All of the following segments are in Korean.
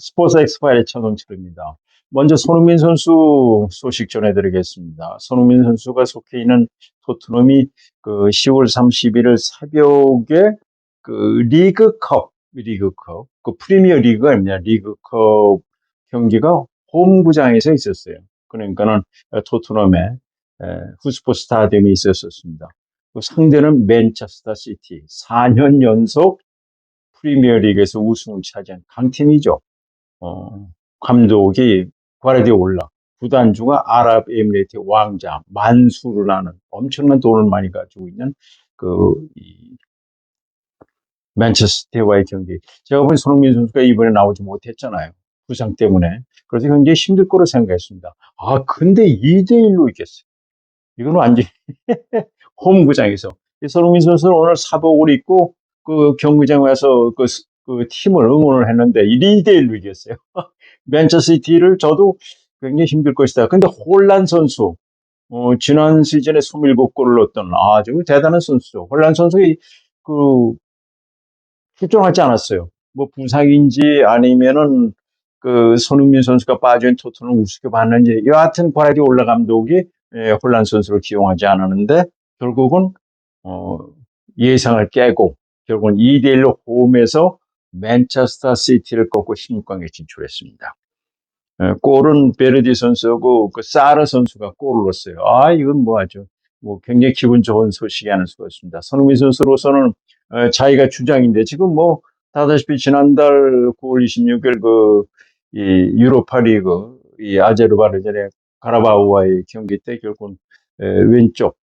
스포츠 엑스파일의 최동철입니다. 먼저 손흥민 선수 소식 전해드리겠습니다. 손흥민 선수가 속해 있는 토트넘이 그 10월 31일 새벽에 그 리그컵, 리그컵, 그 프리미어 리그가 아니냐, 리그컵 경기가 홈구장에서 있었어요. 그러니까는 토트넘의 에, 후스포 스타디움이 있었습니다. 그 상대는 맨체스터 시티, 4년 연속 프리미어 리그에서 우승을 차지한 강팀이죠. 어, 감독이 과르디올라, 구단주가 아랍에미레이트 왕자, 만수를 하는 엄청난 돈을 많이 가지고 있는 그, 이, 맨체스터와의 경기. 제가 본 손흥민 선수가 이번에 나오지 못했잖아요. 부상 때문에. 그래서 굉장히 힘들 거로 생각했습니다. 아, 근데 2대1로 이겼어요. 이건 완전히 홈구장에서. 이 손흥민 선수는 오늘 사복을 입고 그 경기장에 와서 그, 그 팀을 응원을 했는데 2대1로 이겼어요. 맨체스티를 저도 굉장히 힘들 것이다. 근데 홀란 선수, 어, 지난 시즌에 27골을 넣었던 아주 대단한 선수죠. 홀란 선수가 그 출전하지 않았어요. 뭐 부상인지 아니면은 그 손흥민 선수가 빠진 토트넘 우습게 봤는지 여하튼 과라디 올라 감독이 예, 홀란 선수를 기용하지 않았는데 결국은 어, 예상을 깨고 결국은 2대1로 홈에서 맨체스터 시티를 꺾고 16강에 진출했습니다. 예, 골은 베르디 선수하고 그 사르 선수가 골을 넣었어요. 아, 이건 뭐 아주 뭐 굉장히 기분 좋은 소식이 아닐 수가 있습니다. 손흥민 선수로서는 어, 자기가 주장인데 지금 뭐 다다시피 지난달 9월 26일 그 이 유로파 리그 이 아제르바이잔의 가라바오와의 경기 때 결국은 에, 왼쪽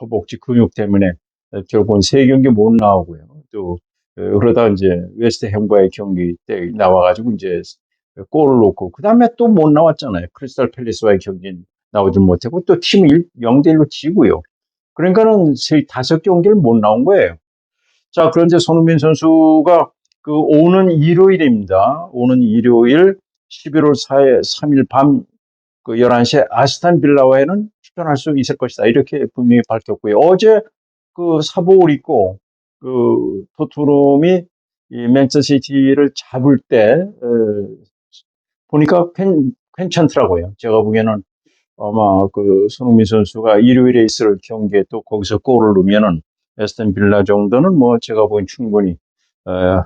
허벅지 근육 때문에 에, 결국은 세 경기 못 나오고요. 또 에, 그러다 이제 웨스트햄과의 경기 때 나와가지고 이제 골을 넣고 그 다음에 또 못 나왔잖아요. 크리스탈 팰리스와의 경기 나오지 못했고 또 팀이 0대 1로 지고요. 그러니까는 세 다섯 경기를 못 나온 거예요. 자, 그런데 손흥민 선수가 그 오는 일요일입니다. 오는 일요일 11월 4일, 3일 밤 그 11시에 아스탄 빌라와에는 출전할 수 있을 것이다. 이렇게 분명히 밝혔고요. 어제 그 사복을 입고 그 토트넘이 이 맨체스터시티를 잡을 때 에, 보니까 괜, 괜찮더라고요. 제가 보기에는 아마 그 손흥민 선수가 일요일에 있을 경기에 또 거기서 골을 넣으면은 에스턴 빌라 정도는 뭐 제가 보기엔 충분히 어,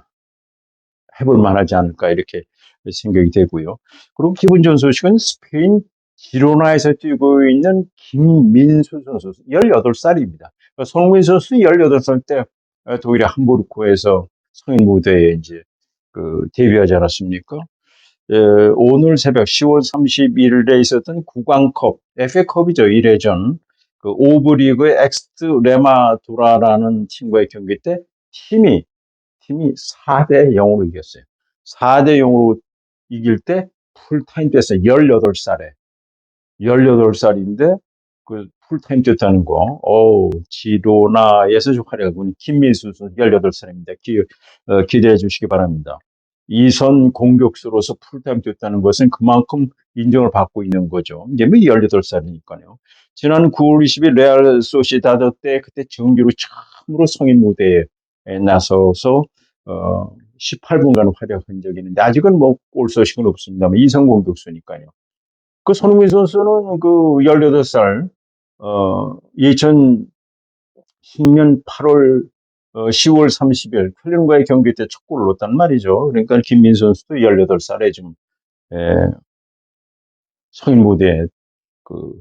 해볼 만하지 않을까 이렇게 생각이 되고요. 그리고 기분 좋은 소식은 스페인 지로나에서 뛰고 있는 김민수 선수 18살입니다. 손흥민 선수 18살 때 독일의 함부르크에서 성인 무대에 이제 그 데뷔하지 않았습니까? 에, 오늘 새벽 10월 31일에 있었던 구강컵, FA컵이죠. 1회전. 그 오브리그의 엑스트 레마도라라는 팀과의 경기 때 팀이, 팀이 4대 0으로 이겼어요. 4대 0으로 이길 때 풀타임 됐어요. 18살에. 18살인데 그 풀타임 뛰었다는 거. 어우, 지로나에서 활약하고 있는 김민수 선수 18살입니다. 기, 어, 기대해 주시기 바랍니다. 이선 공격수로서 풀타임 뛰었다는 것은 그만큼 인정을 받고 있는 거죠. 뭐 18살이니까요. 지난 9월 20일 레알 소시다드 때 그때 정규로 처음으로 성인 무대에 나서서 어 18분간 활약한 적이 있는데 아직은 뭐 골 소식은 없습니다만 이선 공격수니까요. 그 손흥민 선수는 그 18살 어 2010년 8월 어, 10월 30일 클린과의 경기 때 첫 골을 넣었단 말이죠. 그러니까 김민수 선수도 18살에 지금 에, 성인 무대에 그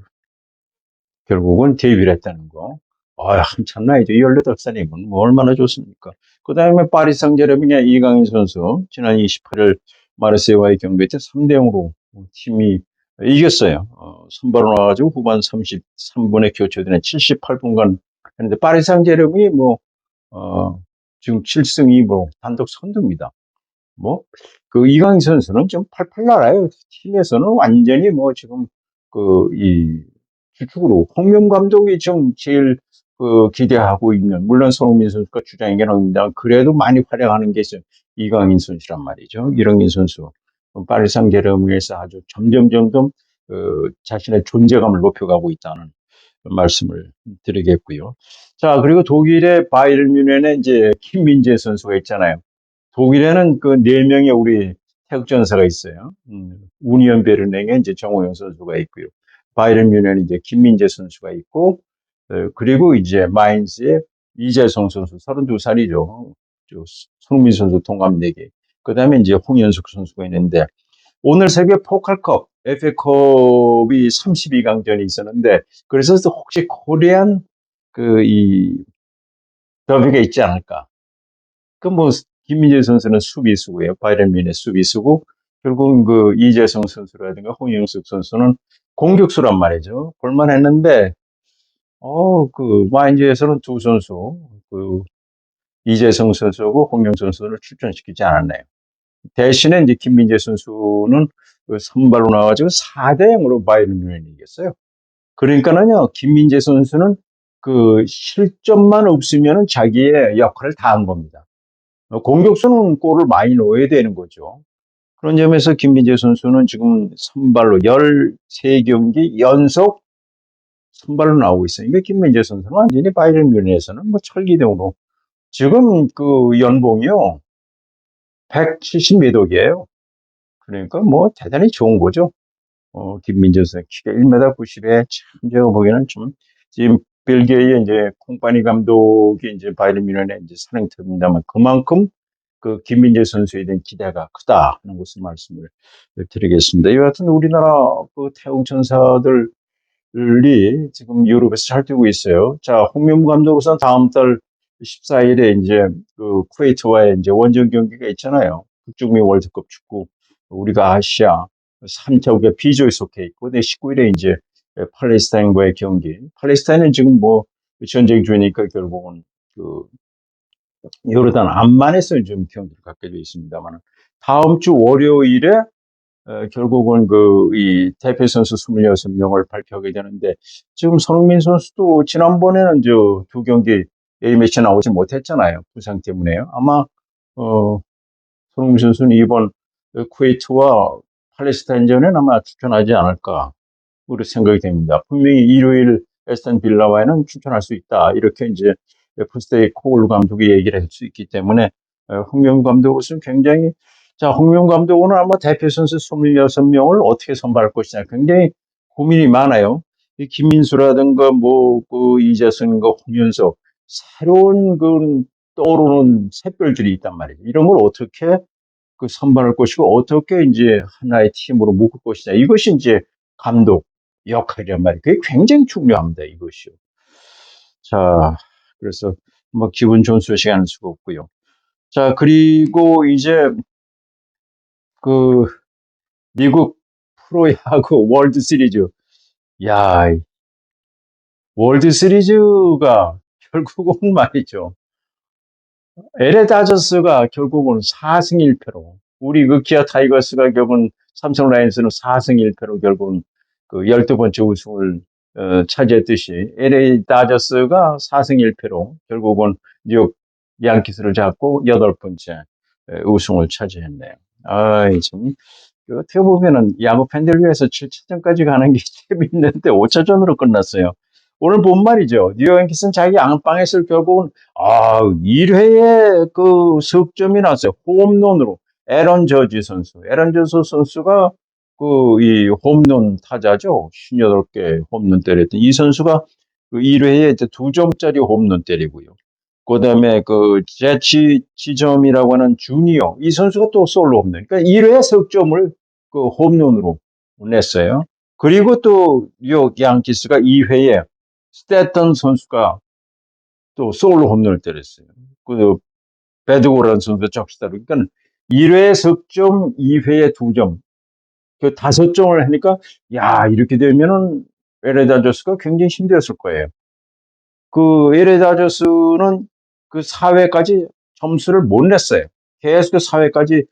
결국은 데뷔를 했다는 거. 아, 한참 나이죠. 18살이면 뭐 얼마나 좋습니까? 그 다음에 파리 상제르맹의 이강인 선수 지난 28일 마르세유와의 경기 때 3대 0으로 팀이 이겼어요. 어, 선발로 나와가지고 후반 33분에 교체되는 78분간 했는데 파리 상제르맹이 뭐 어, 지금 7승 2무 단독 선두입니다. 뭐, 그 이강인 선수는 좀 팔팔 날아요. 팀에서는 완전히 뭐 지금 그, 이, 주축으로, 홍명 감독이 지금 제일 그 기대하고 있는, 물론 손흥민 선수가 주장이긴 합니다. 그래도 많이 활약하는 게 있어요. 이강인 선수란 말이죠. 이강인 선수. 파리 상제르맹에서 아주 점점 점점 그 자신의 존재감을 높여가고 있다는 말씀을 드리겠고요. 자, 그리고 독일의 바이에른 뮌헨에 이제 김민재 선수가 있잖아요. 독일에는 그 네 명의 우리 태극전사가 있어요. 음, 우니언 베르냉에 이제 정호영 선수가 있고요. 바이런 뮌헨 이제 김민재 선수가 있고, 어, 그리고 이제 마인즈의 이재성 선수 32살이죠. 손흥민 선수 동갑 4개. 그 다음에 이제 홍현숙 선수가 있는데, 오늘 세계 포칼컵, FA컵이 32강전이 있었는데, 그래서 혹시 코리안 그, 이, 더비가 있지 않을까. 그 뭐, 김민재 선수는 수비수고요. 바이런 뮌의 수비수고, 결국은 그 이재성 선수라든가 홍영숙 선수는 공격수란 말이죠. 볼만 했는데, 어, 그 마인즈에서는 두 선수, 그 이재성 선수하고 홍영 선수를 출전시키지 않았네요. 대신에 이제 김민재 선수는 그 선발로 나와가지고 4대 0으로 바이런 뮌이 이겼어요. 그러니까는요, 김민재 선수는 그 실점만 없으면 자기의 역할을 다 한 겁니다. 공격수는 골을 많이 넣어야 되는 거죠. 그런 점에서 김민재 선수는 지금 선발로 13경기 연속 선발로 나오고 있어요. 그러니까 김민재 선수는 완전히 바이런 뮌에서는 뭐 철기등으로 지금 그 연봉이요 170 몇 억이에요. 그러니까 뭐 대단히 좋은 거죠. 어, 김민재 선수 키가 1m 90에 참 제가 보기에는 좀 지금 벨기에의 이제 콩파니 감독이 이제 바이런 뮌헨의 이제 사령탑입니다만 그만큼 그 김민재 선수에 대한 기대가 크다 하는 것을 말씀을 드리겠습니다. 이 같은 우리나라 그 태웅 천사들이 지금 유럽에서 잘 뛰고 있어요. 자, 홍명보 감독으로서 다음 달 14일에 이제 그 쿠웨이트와의 이제 원정 경기가 있잖아요. 북중미 월드컵 축구 우리가 아시아 3차국에 비조에 속해 있고, 근데 19일에 이제 팔레스타인과의 경기. 팔레스타인은 지금 뭐 전쟁 중이니까 결국은 그 요르단 암만에서 좀 경기를 갖게 되어 있습니다만 다음 주 월요일에 어, 결국은 그 이 대표 선수 26명을 발표하게 되는데 지금 손흥민 선수도 지난번에는 저 두 경기 A매치 나오지 못했잖아요. 부상 때문에요. 아마 어 손흥민 선수는 이번 쿠웨이트와 팔레스타인전에 아마 출전하지 않을까 우리 생각이 됩니다. 분명히 일요일 에스턴 빌라와에는 출전할 수 있다. 이렇게 이제 풀스테이 코울 감독이 얘기를 할 수 있기 때문에 어, 홍명 감독으로서는 굉장히 자 홍명 감독은 아마 대표 선수 26명을 어떻게 선발할 것이냐 굉장히 고민이 많아요. 이 김민수라든가 뭐그 이재성인가 홍현석 새로운 그 떠오르는 샛별들이 있단 말이죠. 이런 걸 어떻게 그 선발할 것이고 어떻게 이제 하나의 팀으로 묶을 것이냐 이것이 이제 감독 역할이란 말이에요. 그게 굉장히 중요합니다. 이것이요. 자, 그래서 뭐 기분 좋은 소식 하는 수가 없고요. 자, 그리고 이제 그 미국 프로야구 월드 시리즈. 야, 월드 시리즈가 결국은 말이죠. LA 다저스가 결국은 4승 1패로 우리 그 기아 타이거스가 결국은 삼성 라이온스는 4승 1패로 결국은 그 12번째 우승을 어, 차지했듯이 LA 다저스가 4승 1패로 결국은 뉴욕 양키스를 잡고 여덟 번째 우승을 차지했네요. 아이, 참, 그 어떻게 보면은 야구 팬들 위해서 7차전까지 가는 게 재밌는데 5차전으로 끝났어요. 오늘 본 말이죠. 뉴욕 양키스는 자기 안방에서 결국은 아 1회에 그 석점이 났어요. 홈런으로 에런 저지 선수. 에런 저지 선수가 그 이 홈런 타자죠. 58개 홈런 때렸던 이 선수가 그 1회에 이제 두 점짜리 홈런 때리고요. 그다음에 그 제치 지점이라고 하는 주니어 이 선수가 또 솔로 홈런. 그러니까 1회 석점을 그 홈런으로 냈어요. 그리고 또 뉴욕 양키스가 2회에 스테턴 선수가 또 솔로 홈런을 때렸어요. 그 베드고라는 선수가 적시다로. 그러니까 1회 석점, 2회에 2점. 그 다섯 점을 하니까 야, 이렇게 되면은 LA 다저스가 굉장히 힘들었을 거예요. 그 LA 다저스는 그 4회까지 점수를 못 냈어요. 계속 그 4회까지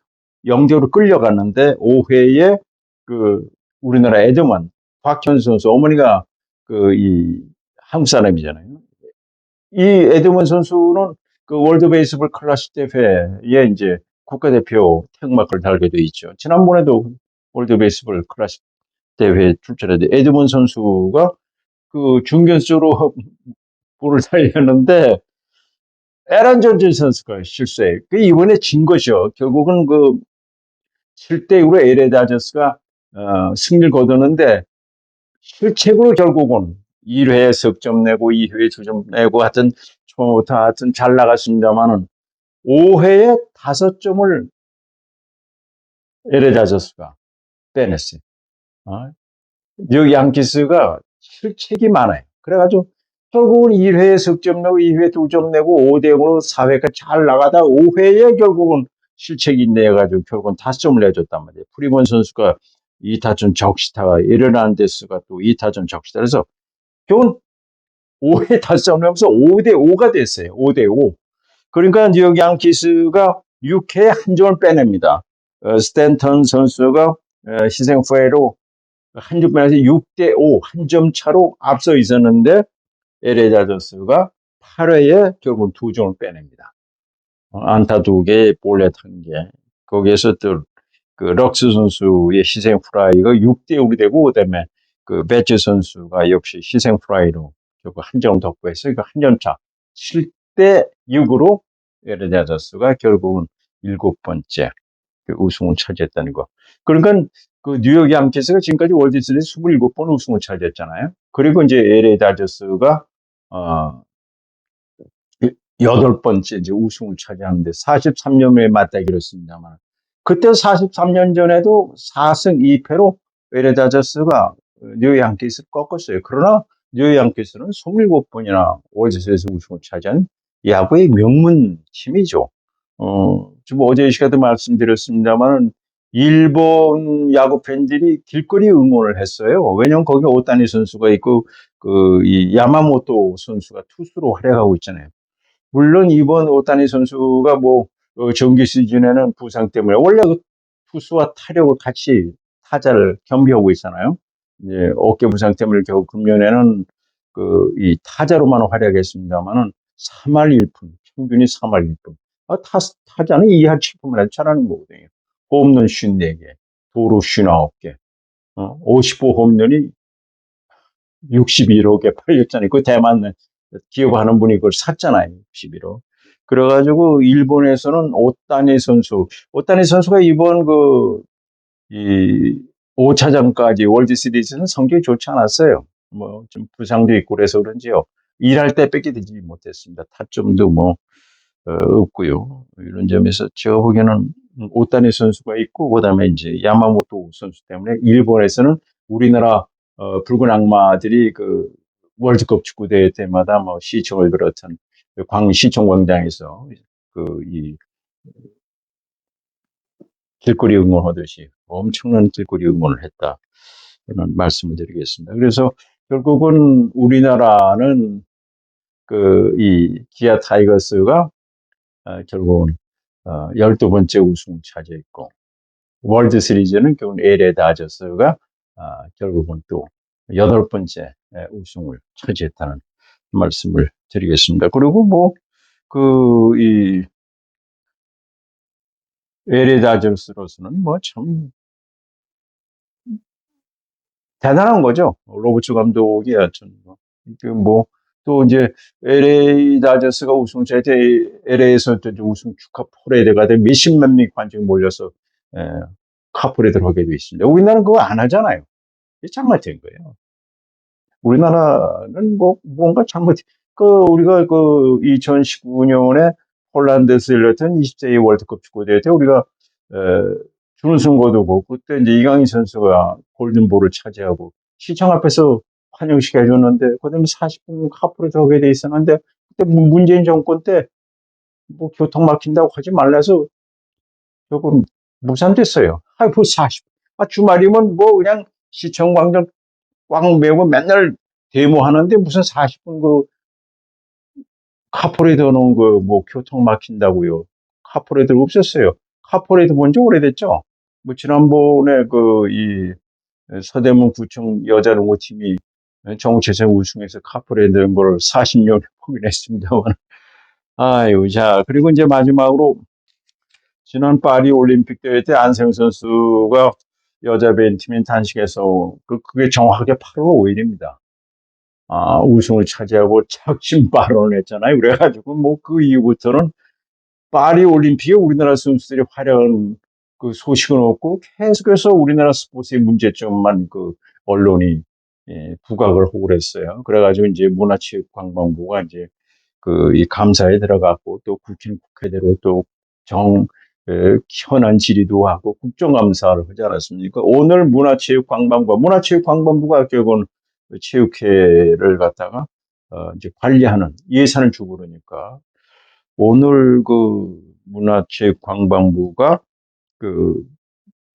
0대로 끌려갔는데 5회에 그 우리나라 에드먼 박현 선수 어머니가 그 이 한국 사람이잖아요. 이 에드먼 선수는 그 월드 베이스볼 클래식 대회에 이제 국가대표 태극마크를 달게 돼 있죠. 지난번에도 월드 베이스볼 클래식 대회에 출전했는데 에드먼 선수가 그 중견수로 볼을 달렸는데 에란 존슨 선수가 실수해. 그 이번에 진 것이요. 결국은 그 7대 2로 LA 다저스가 어, 승리를 거두는데 실책으로 결국은 1회에 석점 내고 2회에 2점 내고 하여튼 초부터 하여튼 잘 나갔습니다만은 5회에 5점을 LA 다저스가 빼냈어요. 어? 뉴욕 양키스가 실책이 많아요. 그래가지고 결국은 1회에 석점 내고 2회에 2점 내고 5대 0으로 4회까지 잘 나가다 5회에 결국은 실책이 내가지고 결국은 5점을 내줬단 말이에요. 프리먼 선수가 2타점 적시타가 에르난데스가 또 2타점 적시타 그래서 결국은 5회 5점 내면서 5대 5가 됐어요. 5대 5. 그러니까 뉴욕 양키스가 6회에 한 점을 빼냅니다. 어, 스탠턴 선수가 어, 희생 후회로 한 점 빼내서 6대 5, 한 점 차로 앞서 있었는데 LA 다저스가 8회에 결국 두 점을 빼냅니다. 어, 안타 두 개, 볼넷 한 개. 거기에서 또 그 럭스 선수의 희생 프라이가 6대 6이 되고 그다음에 그 배츠 선수가 역시 희생 프라이로 결국 한 점더 해서 이거 한 점 차. 7대 6으로 LA 다저스가 결국은 일곱 번째 그 우승을 차지했다는 거. 그러니까 그 뉴욕 양키스가 지금까지 월드 시리즈 27번 우승을 차지했잖아요. 그리고 이제 LA 다저스가 어 여덟 번째 이제 우승을 차지하는데 43년에 맞다기로 했습니다만 그때 43년 전에도 4승 2패로 LA 다저스가 뉴욕 양키스 꺾었어요. 그러나 뉴욕 양키스는 27번이나 월드 시리즈 우승을 차지한 야구의 명문 팀이죠. 어, 지금 어제 이 시간에도 말씀드렸습니다만 일본 야구 팬들이 길거리 응원을 했어요. 왜냐면 거기 오타니 선수가 있고 그 이 야마모토 선수가 투수로 활약하고 있잖아요. 물론 이번 오타니 선수가 뭐 어, 정규 시즌에는 부상 때문에 원래 그 투수와 타력을 같이 타자를 겸비하고 있잖아요. 이제 어깨 부상 때문에 겨우 금년에는 그 이 타자로만 활약했습니다만은 3할 1푼, 평균이 3할 1푼. 아, 타, 타자는 2할 7푼만 해도 잘하는 거거든요. 홈런 54개, 도루 59개, 어, 55 홈런이 61억에 팔렸잖아요. 그 대만 기업하는 분이 그걸 샀잖아요. 61억. 그래가지고 일본에서는 오타니 선수, 오타니 선수가 이번 그, 이 5차전까지 월드 시리즈는 성적이 좋지 않았어요. 뭐 좀 부상도 있고 그래서 그런지요. 일할 때 뺏게 되지 못했습니다. 타점도 뭐 어, 없고요. 이런 점에서 제가 보기에는 오타니 선수가 있고 그다음에 이제 야마모토 선수 때문에 일본에서는 우리나라 어, 붉은 악마들이 그 월드컵 축구 대회 때마다 뭐 시청을 그렇던 광 시청 광장에서 그 이 길거리 응원하듯이 엄청난 길거리 응원을 했다. 는 말씀을 드리겠습니다. 그래서 결국은 우리나라는 그 이 기아 타이거스가 어, 결국은 어, 12번째 우승을 차지했고 월드 시리즈는 결국 LA 다저스가 아, 결국은 또 여덟 번째 우승을 차지했다는 말씀을 드리겠습니다. 그리고 뭐, 그, 이, LA 다저스로서는 뭐 참 대단한 거죠. 로버츠 감독이 하여튼 뭐, 그 뭐, 또 이제 LA 다저스가 우승 차때 LA에서 또 우승 축하 퍼레이드가 돼 몇십만 명이 관중이 몰려서 에, 카퍼레이드를 하게 돼 있습니다. 우리나라는 그거 안 하잖아요. 이게 잘못된 거예요. 우리나라는 뭐 뭔가 잘못 그 우리가 그 2019년에 폴란드에서 열렸던 20세 월드컵 축구 대회 때 우리가 에, 준우승 거두고 그때 이제 이강인 선수가 골든볼을 차지하고 시청 앞에서 환영식 해줬는데 그다음에 40분 카프로 하게 돼 있었는데 그때 문재인 정권 때 뭐 교통 막힌다고 하지 말라서 조금 무산됐어요. 아이고 40. 아 주말이면 뭐 그냥 시청 광장 꽉 메고 맨날 데모하는데 무슨 40분 그 카포레이드 놓은 그뭐 교통 막힌다고요. 카포레이드 없었어요. 카포레이드 본지 오래됐죠. 뭐 지난번에 그 이 서대문 구청 여자 농구팀이 정체생 우승해서 카포레이드 걸 40년 포기했습니다만. 아유, 자, 그리고 이제 마지막으로 지난 파리 올림픽 대회 때 안세영 선수가 여자 배드민턴 단식에서 그, 그게 정확하게 8월 5일입니다. 아, 우승을 차지하고 착심 발언을 했잖아요. 그래가지고 뭐 그 이후부터는 파리 올림픽에 우리나라 선수들이 활약한 그 소식은 없고 계속해서 우리나라 스포츠의 문제점만 그 언론이 예, 부각을 하고 그랬어요. 그래가지고 이제 문화체육관광부가 이제 그 이 감사에 들어갔고 또 국회는 국회대로 또정 에, 현안 질의도 하고 국정감사를 하지 않았습니까? 오늘 문화체육관광부 문화체육관광부가 결국은 그 체육회를 갖다가 어, 이제 관리하는 예산을 주고 그러니까 오늘 그 문화체육관광부가 그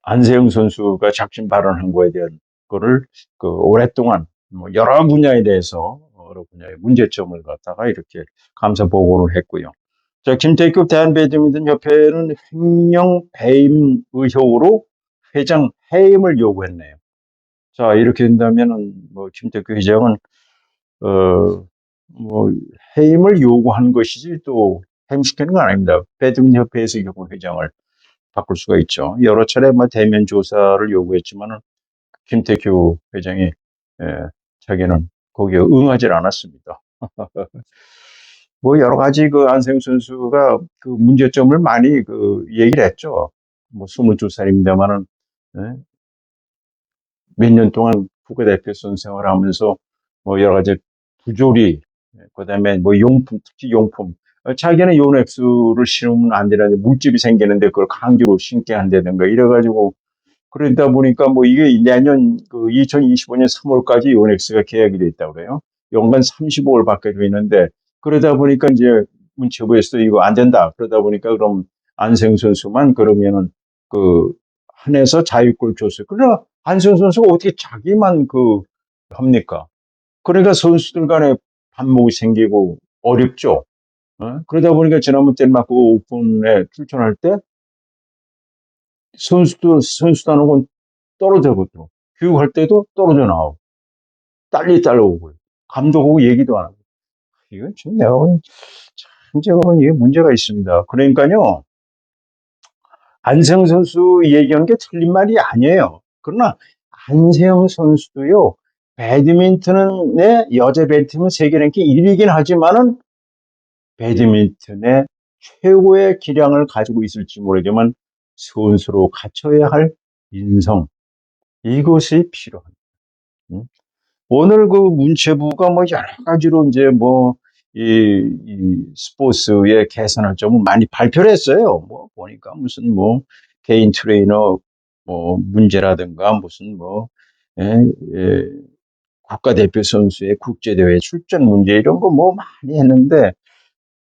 안세영 선수가 작심 발언한 거에 대한 거를 그 오랫동안 뭐 여러 분야에 대해서 여러 분야의 문제점을 갖다가 이렇게 감사 보고를 했고요. 자, 김태규 대한배드민턴 협회는 횡령 배임 의혹으로 회장 해임을 요구했네요. 자, 이렇게 된다면은 뭐 김태규 회장은 어 뭐 해임을 요구한 것이지 또 해임시키는 건 아닙니다. 배드민턴협회에서 결국 회장을 바꿀 수가 있죠. 여러 차례 뭐 대면 조사를 요구했지만은 김태규 회장이 예, 자기는 거기에 응하지 않았습니다. 뭐 여러 가지 그 안세영 선수가 그 문제점을 많이 그 얘기를 했죠. 뭐 22살입니다만은 몇 년 동안 국가 대표 선수 생활하면서 뭐 여러 가지 부조리, 그다음에 뭐 용품, 특히 용품. 어, 자기는 요넥스를 신으면 안 되는데 물집이 생기는데 그걸 강제로 신게 한다든가 이래가지고 그러다 보니까 뭐 이게 내년 그 2025년 3월까지 요넥스가 계약이 돼 있다고 그래요. 연간 35월 밖에 돼 있는데 그러다 보니까 이제 문체부에서 이거 안 된다. 그러다 보니까 그럼 안세영 선수만 그러면은 그 한해서 자유골 줬어요. 그러나 안세영 선수가 어떻게 자기만 그 합니까? 그러니까 선수들 간에 반목이 생기고 어렵죠. 어? 그러다 보니까 지난번 그 오픈에 출전할 때 선수도 선수단하고 떨어져거든. 교육할 때도 떨어져 나오고 딸리 딸려오고 감독하고 얘기도 안 하고 이건 좀 내가 참 제가 보기엔 이게 문제가 있습니다. 그러니까요 안세영 선수 얘기한 게 틀린 말이 아니에요. 그러나 안세영 선수도요 배드민턴의 여자 배드민턴 세계 랭킹 1위긴 하지만은 배드민턴의 최고의 기량을 가지고 있을지 모르지만 선수로 갖춰야 할 인성 이것이 필요합니다. 음? 오늘 그 문체부가 뭐 여러 가지로 이제 뭐 이, 이 스포츠의 개선할 점을 많이 발표를 했어요. 뭐 보니까 무슨 뭐 개인 트레이너 뭐 문제라든가 무슨 뭐 예, 예, 국가대표 선수의 국제대회 출전 문제 이런 거 뭐 많이 했는데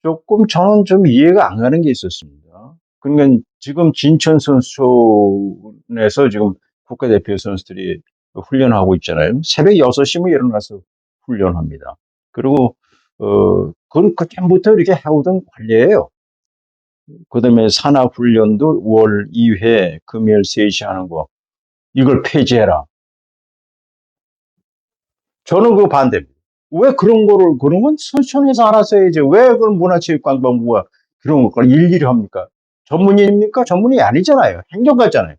조금 저는 좀 이해가 안 가는 게 있었습니다. 그러니까 지금 진천 선수촌에서 지금 국가대표 선수들이 훈련하고 있잖아요. 새벽 6시면 일어나서 훈련합니다. 그리고, 어, 그건 그때부터 이렇게 해오던 관리예요. 그 다음에 산악훈련도 월 2회 금요일 3시 하는 거. 이걸 폐지해라. 저는 그거 반대입니다. 왜 그런 거를, 그런 건 선천에서 알아서 해야지. 왜 그런 문화체육관광부가 그런 걸 일일이 합니까? 전문인입니까? 전문이 아니잖아요. 행정가잖아요.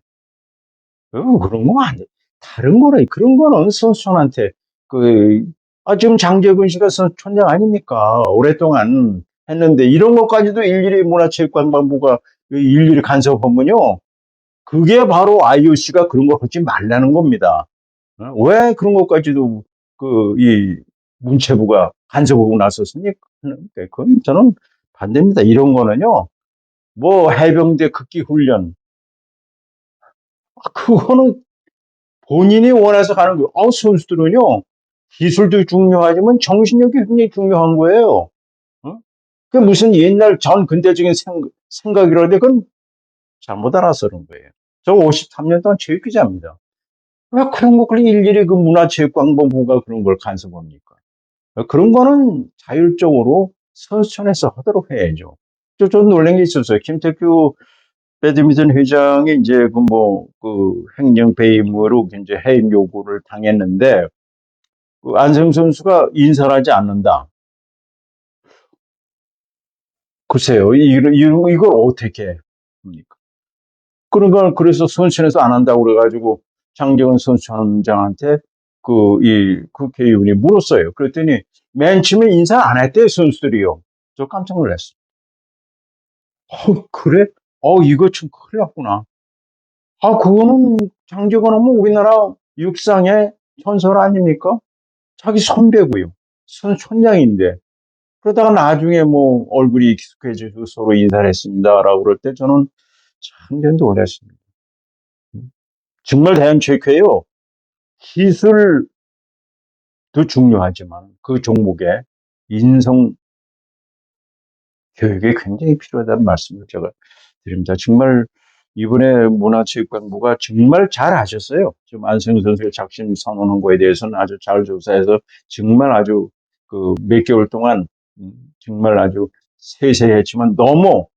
어, 그런 거 아니, 다른 거래. 그런 거는 선수촌한테, 그, 아, 지금 장재근 씨가 선수촌장 아닙니까? 오랫동안 했는데, 이런 것까지도 일일이 문화체육관광부가 일일이 간섭하면요. 그게 바로 IOC가 그런 거 하지 말라는 겁니다. 어? 왜 그런 것까지도 그, 이, 문체부가 간섭하고 나섰습니까? 그건 저는 반대입니다. 이런 거는요. 뭐 해병대 극기 훈련 그거는 본인이 원해서 가는 거예요. 어, 선수들은요 기술도 중요하지만 정신력이 굉장히 중요한 거예요. 어? 그 무슨 옛날 전 근대적인 생, 각이라는데 그건 잘못 알아서 그런 거예요. 저 53년 동안 체육기자입니다. 왜 그런 걸 일일이 그 문화체육관광부가 그런 걸 간섭합니까? 그런 거는 자율적으로 선수촌에서 하도록 해야죠. 저, 좀 놀란 게 있었어요. 김태규 배드민턴 회장이 이제 그 뭐, 그 횡령 배임으로 이제 해임 요구를 당했는데, 그 안성 선수가 인사를 하지 않는다. 글쎄요, 이걸, 어떻게 합니까? 그러니까, 그래서 선수촌에서 안 한다고 그래가지고, 장정은 선수촌장한테 그, 이 국회의원이 물었어요. 그랬더니, 맨 처음에 인사 안 했대요, 선수들이요. 저 깜짝 놀랐어요. 어, 그래? 어, 이거 좀 큰일 났구나. 아, 그거는 장재건 하면 우리나라 육상의 전설 아닙니까? 자기 선배고요. 선, 촌장인데. 그러다가 나중에 뭐 얼굴이 익숙해지고 서로 인사를 했습니다라고 그럴 때 저는 참 놀랐습니다. 정말 대한체육회요. 기술도 중요하지만 그 종목에 인성 교육이 굉장히 필요하다는 말씀을 제가 드립니다. 정말 이번에 문화체육관부가 정말 잘 하셨어요. 지금 안승우 선수가 작심 선언한 거에 대해서는 아주 잘 조사해서 정말 아주 그 몇 개월 동안 음, 정말 아주 세세했지만 너무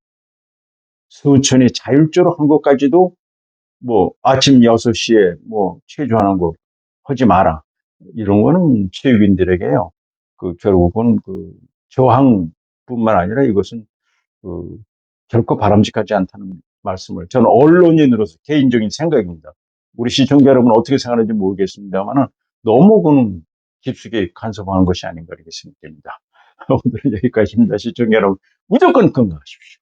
수천이 자율적으로 한 것까지도 뭐 아침 6시에 뭐 체조하는 거 하지 마라. 이런 거는 체육인들에게요. 그 결국은 그 저항뿐만 아니라 이것은 그 결코 바람직하지 않다는 말씀을 저는 언론인으로서 개인적인 생각입니다. 우리 시청자 여러분 어떻게 생각하는지 모르겠습니다만은 너무 그는 깊숙이 간섭하는 것이 아닌가 이렇게 생각됩니다. 오늘은 여기까지입니다. 시청자 여러분 무조건 건강하십시오.